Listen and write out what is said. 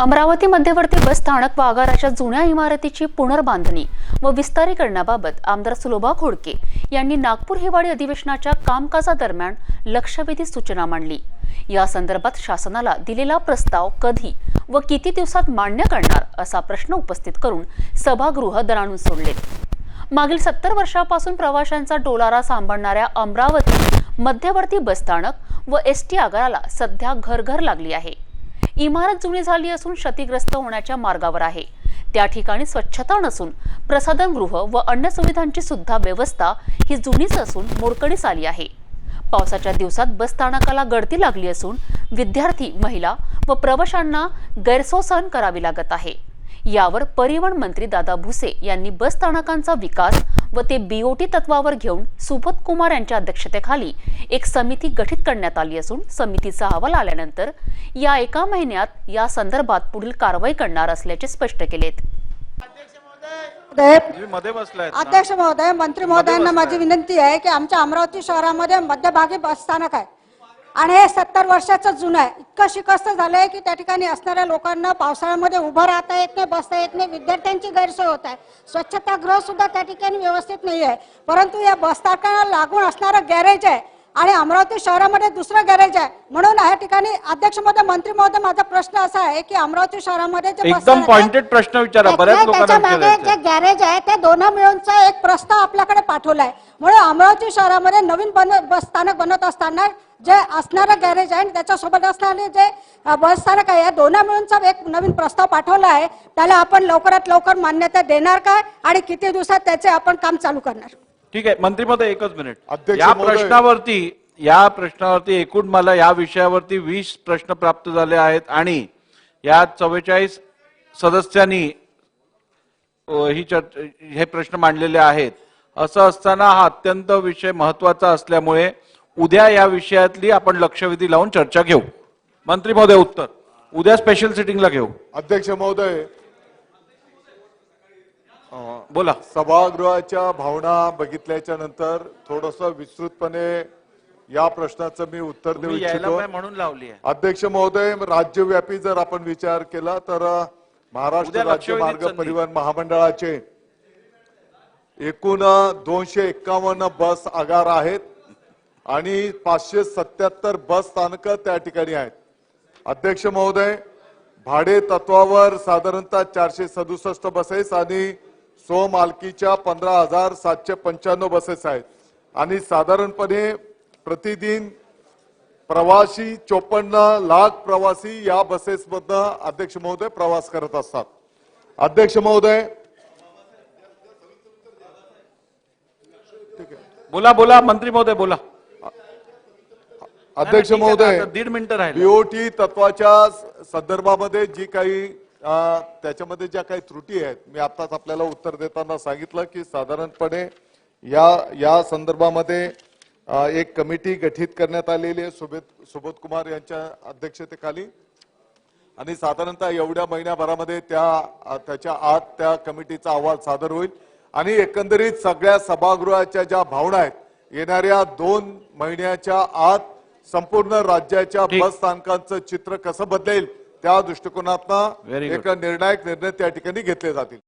अमरावती मध्यवर्ती बस स्थानक व आगाराच्या जुन्या इमारतीची पुनर्बांधणी व विस्तारीकरणाबाबत आमदार सुलोभा खोडके यांनी नागपूर हिवाळी अधिवेशनाच्या कामकाजादरम्यान लक्षवेधी सूचना मांडली. या संदर्भात शासनाला दिलेला प्रस्ताव कधी व किती दिवसात मान्य करणार असा प्रश्न उपस्थित करून सभागृह दणाणून सोडले. मागील सत्तर वर्षापासून प्रवाशांचा डोलारा सांभाळणाऱ्या अमरावती मध्यवर्ती बसस्थानक व एस टी आगाराला सध्या घरघर लागली आहे. इमारत जुनी झाली असून क्षतिग्रस्त होण्याच्या मार्गावर आहे. त्या ठिकाणी स्वच्छता नसून प्रसाधनगृह व अन्य सुविधांची सुद्धा व्यवस्था ही जुनीच असून मोडकळीस आली आहे. पावसाच्या दिवसात बस स्थानकाला गळती लागली असून विद्यार्थी महिला व प्रवाशांना गैरसोय सहन करावी लागत आहे. यावर परिवहन मंत्री दादा भुसे यांनी बस स्थानकांचा विकास व ते बीओटी तत्वावर घेऊन सुबोध कुमार यांच्या अध्यक्षतेखाली एक समिती गठीत करण्यात आली असून समितीचा अहवाल आल्यानंतर या एका महिन्यात या संदर्भात पुढील कारवाई करणार असल्याचे स्पष्ट केलेत. महोदय तुम्ही मध्ये बसलाय अध्यक्ष महोदय मंत्री महोदयांना माझी विनंती आहे की आमच्या अमरावती शहरामध्ये मध्यभागी बस स्थानक आहे. आणि हे सत्तर वर्षाचं जुनं आहे. इतकं शिकस्त झालंय की त्या ठिकाणी असणाऱ्या लोकांना पावसाळ्यामध्ये उभं राहता येत नाही बसता येत नाही विद्यार्थ्यांची गैरसोय होत आहे. स्वच्छतागृह सुद्धा त्या ठिकाणी व्यवस्थित नाही आहे परंतु या बस स्थानकाला लागून असणारं गॅरेज आहे आणि अमरावती शहरामध्ये दुसरं गॅरेज आहे. म्हणून या ठिकाणी अध्यक्ष महोदय मंत्री महोदय माझा प्रश्न असा आहे की अमरावती शहरामध्ये जे एकदम पॉइंटेड प्रश्न विचारा. बऱ्याच त्याच्या- लोकांना त्याच्यामागे जे गॅरेज आहे त्या दोन्ही मिळूनचा एक प्रस्ताव आपल्याकडे पाठवलाय. म्हणून अमरावती शहरामध्ये नवीन बन बस स्थानक बनत असताना जे असणारं गॅरेज आहे आणि त्याच्यासोबत असणारे जे बस स्थानक आहे या दोन्ही मिळूनचा एक नवीन प्रस्ताव पाठवला आहे. त्याला आपण लवकरात लवकर मान्यता देणार काय आणि किती दिवसात त्याचे आपण काम चालू करणार? ठीक आहे मंत्री महोदय एकच मिनिट. या. प्रश्नावरती या प्रश्नावरती एकूण मला या विषयावरती वीस प्रश्न प्राप्त झाले आहेत आणि या चव्वेचाळीस सदस्यांनी ही चर्च हे प्रश्न मांडलेले आहेत. असं असताना हा अत्यंत विषय महत्त्वाचा असल्यामुळे उद्या या विषयातली आपण लक्षवेधी लावून चर्चा घेऊ. मंत्री महोदय उत्तर. उद्या स्पेशल सिटिंगला घेऊ. अध्यक्ष महोदय बोला. सभागृहाच्या भावना बघितल्याच्या नंतर थोडस विस्तृतपणे या प्रश्नाचं मी उत्तर देऊ इच्छितो. म्हणून लावली अध्यक्ष महोदय राज्यव्यापी जर आपण विचार केला तर महाराष्ट्र राज्य मार्ग. परिवहन महामंडळाचे एकूण दोनशे एक्कावन्न बस आगार आहेत आणि पाचशे सत्याहत्तर बस स्थानक त्या ठिकाणी आहेत. अध्यक्ष महोदय भाडे तत्वावर साधारणतः चारशे सदुसष्ट बसेस आणि स्वमालकीच्या पंधरा हजार सातशे पंच्याण्णव बसेस आहेत. आणि साधारणपणे प्रतिदिन प्रवासी चोपन्न लाख प्रवासी या बसेसमधनं अध्यक्ष महोदय प्रवास करत असतात. अध्यक्ष महोदय. बोला बोला मंत्री महोदय बोला. अध्यक्ष महोदय दीड मिनिटं राहिले. बीओटी तत्वाच्या संदर्भामध्ये जी काही त्याच्यामध्ये ज्या काही त्रुटी आहेत मी आताच आपल्याला उत्तर देताना सांगितलं की साधारणपणे या या संदर्भामध्ये एक कमिटी गठीत करण्यात आलेली आहे सुबोध सुबोध कुमार यांच्या अध्यक्षतेखाली आणि साधारणतः एवढ्या महिन्याभरामध्ये त्या त्याच्या आत त्या कमिटीचा अहवाल सादर होईल आणि एकंदरीत सगळ्या सभागृहाच्या ज्या भावना आहेत येणाऱ्या दोन महिन्याच्या आत संपूर्ण राज्याच्या. बस स्थानकांचं चित्र कसं बदलेल त्या दृष्टिकोनातनं. एक निर्णायक निर्णय त्या ठिकाणी घेतले जातील